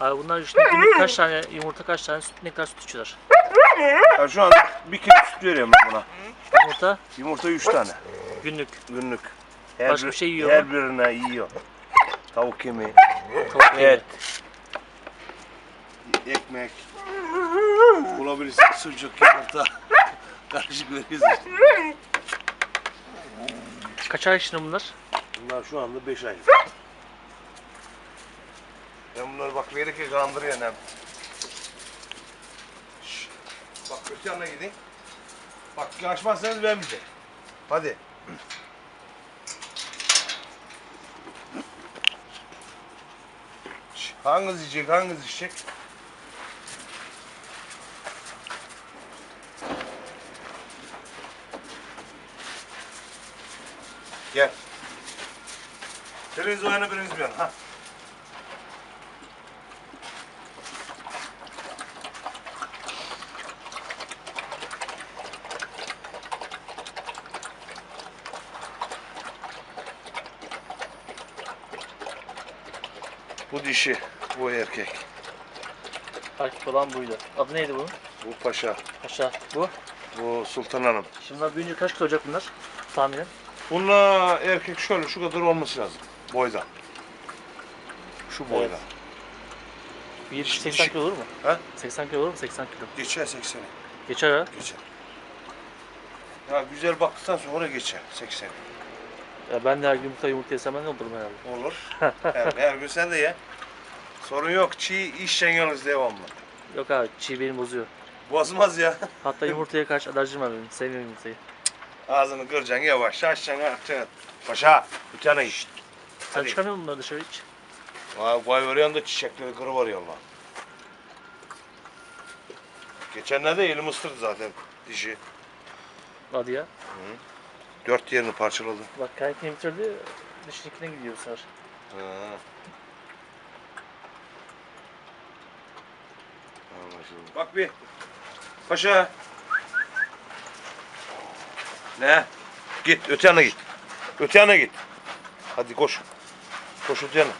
Abi bunlar işte günlük kaç tane yumurta kaç tane süt ne kadar süt içiyorlar? Ya şu an bir kilo süt veriyorum ben buna. Yumurta Yumurta 3 tane günlük. günlük. Her Başka bir şey yiyor Her mu? birine yiyor. Tavuk kemiği, Tavuk et, yemi. ekmek. Bulabilirsin sucuk, yumurta. Karışık veriyoruz işte. Kaç ay şimdi bunlar? Bunlar şu anda 5 ay. Ben bunları bak verirken kandırıyorum hem. Şşş. Bak öte yanına gidin. Bak açmazsanız ben bize. Hadi. Şşş, Hanginiz yiyecek, içecek? Gel. Biriniz o yana, biriniz bu yana. Ha. Bu dişi, bu erkek. Erkek olan buydu. Adı neydi bunun? Bu paşa, Aşağı. Bu. bu sultan hanım. Şimdi bunlar büyüyünce kaç kilo olacak bunlar? Tahminen. Bununla erkek şöyle şu kadar olması lazım. Boyda. Şu boyda. Bir 70 80 dişi- kilo olur mu? Ha? 80 kilo olur mu? 80 kilo. Geçer 80'i. Geçer ha. Geçer. Ya güzel baktıktan sonra geçer 80. Ya ben de her gün yumurta yumurta yesem ben ne olurum herhalde. Olur. her, her gün sen de ye. Sorun yok. Çiğ işten yalnız devamlı. Yok abi çiğ benim bozuyor. Bozmaz ya. Hatta yumurtaya karşı alerjim var benim. Sevmiyorum yumurtayı. Ağzını kıracaksın yavaş. Açacaksın atacaksın. Paşa bir tane iç. Sen Hadi. çıkamıyor musun bunları dışarı hiç? Vay vay veriyorsun da çiçekleri kırıveriyor Allah. Geçenlerde elim ısırdı zaten dişi. Hadi ya. Dört yerini parçaladı. Bak kaykayı bitirdi. Dişinkine gidiyor bu sefer. Ha. Anlaşıldı. Bak bir. Paşa. Ne? Git öte yana git. Öte yana git. Hadi koş. Koş öte yana.